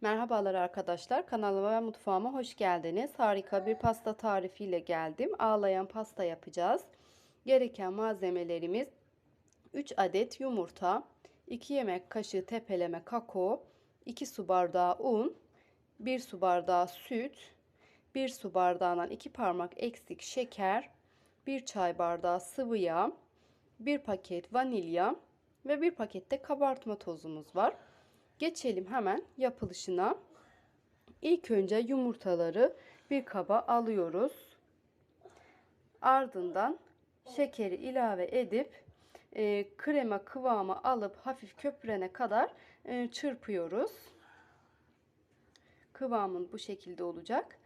Merhabalar arkadaşlar. Kanalıma ve mutfağıma hoş geldiniz. Harika bir pasta tarifiyle geldim. Ağlayan pasta yapacağız. Gereken malzemelerimiz 3 adet yumurta, 2 yemek kaşığı tepeleme kakao, 2 su bardağı un, 1 su bardağı süt, 1 su bardağından 2 parmak eksik şeker, 1 çay bardağı sıvı yağ, 1 paket vanilya ve 1 pakette kabartma tozumuz var. Geçelim hemen yapılışına. İlk önce yumurtaları bir kaba alıyoruz. Ardından şekeri ilave edip e, krema kıvamı alıp hafif köpürene kadar e, çırpıyoruz. Kıvamın bu şekilde olacak.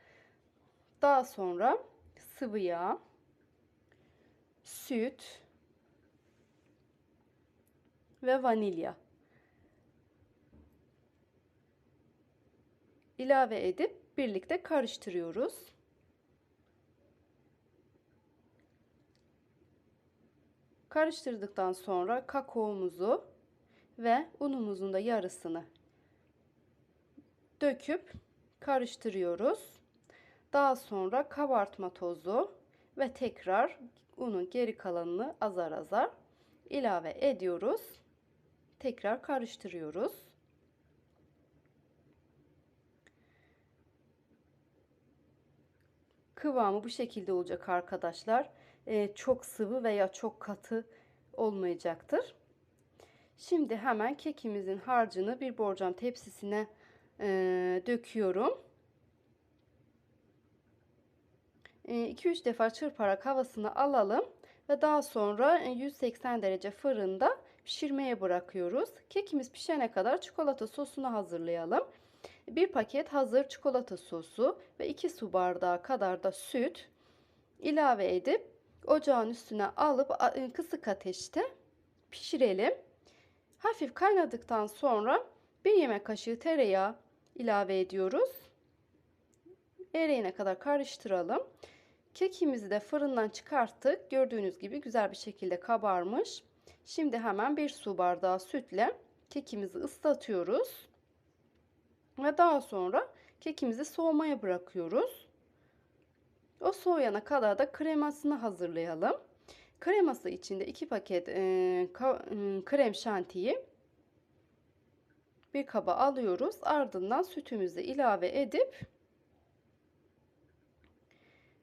Daha sonra sıvı yağ, süt ve vanilya ilave edip birlikte karıştırıyoruz. Karıştırdıktan sonra kakaomuzu ve unumuzun da yarısını döküp karıştırıyoruz. Daha sonra kabartma tozu ve tekrar unun geri kalanını azar azar ilave ediyoruz. Tekrar karıştırıyoruz. Kıvamı bu şekilde olacak arkadaşlar. Ee, çok sıvı veya çok katı olmayacaktır. Şimdi hemen kekimizin harcını bir borcam tepsisine e, döküyorum. 2-3 defa çırparak havasını alalım ve daha sonra 180 derece fırında pişirmeye bırakıyoruz. Kekimiz pişene kadar çikolata sosunu hazırlayalım. Bir paket hazır çikolata sosu ve 2 su bardağı kadar da süt ilave edip ocağın üstüne alıp kısık ateşte pişirelim. Hafif kaynadıktan sonra bir yemek kaşığı tereyağı ilave ediyoruz. Eriyene kadar karıştıralım. Kekimizi de fırından çıkarttık. Gördüğünüz gibi güzel bir şekilde kabarmış. Şimdi hemen bir su bardağı sütle kekimizi ıslatıyoruz. Ve daha sonra kekimizi soğumaya bırakıyoruz. O soğuyana kadar da kremasını hazırlayalım. Kreması içinde 2 paket e, ka, e, krem şantiyi bir kaba alıyoruz. Ardından sütümüzü ilave edip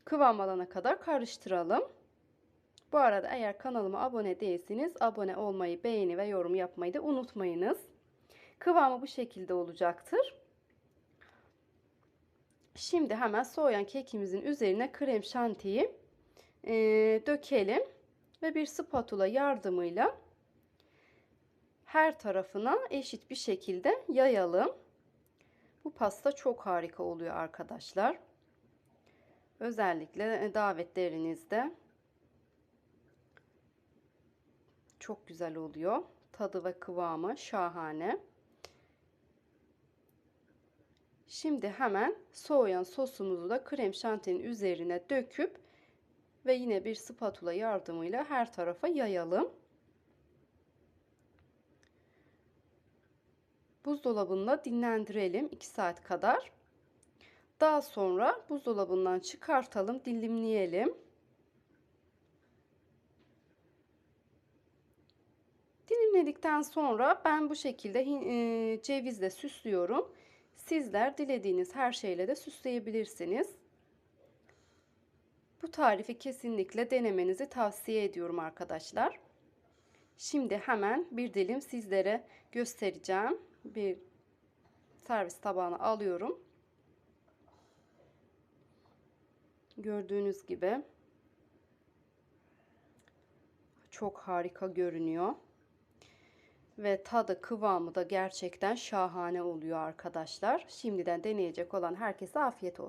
kıvam alana kadar karıştıralım. Bu arada eğer kanalıma abone değilseniz abone olmayı, beğeni ve yorum yapmayı da unutmayınız. Kıvamı bu şekilde olacaktır. Şimdi hemen soğuyan kekimizin üzerine krem şantiyi e, dökelim ve bir spatula yardımıyla her tarafına eşit bir şekilde yayalım. Bu pasta çok harika oluyor arkadaşlar. Özellikle davetlerinizde çok güzel oluyor. Tadı ve kıvamı şahane. Şimdi hemen soğuyan sosumuzu da krem şantinin üzerine döküp ve yine bir spatula yardımıyla her tarafa yayalım. Buzdolabında dinlendirelim 2 saat kadar. Daha sonra buzdolabından çıkartalım, dilimleyelim. Dilimledikten sonra ben bu şekilde e, cevizle süslüyorum. Sizler dilediğiniz her şeyle de süsleyebilirsiniz. Bu tarifi kesinlikle denemenizi tavsiye ediyorum arkadaşlar. Şimdi hemen bir dilim sizlere göstereceğim. Bir servis tabağına alıyorum. Gördüğünüz gibi çok harika görünüyor. Ve tadı kıvamı da gerçekten şahane oluyor arkadaşlar. Şimdiden deneyecek olan herkese afiyet olsun.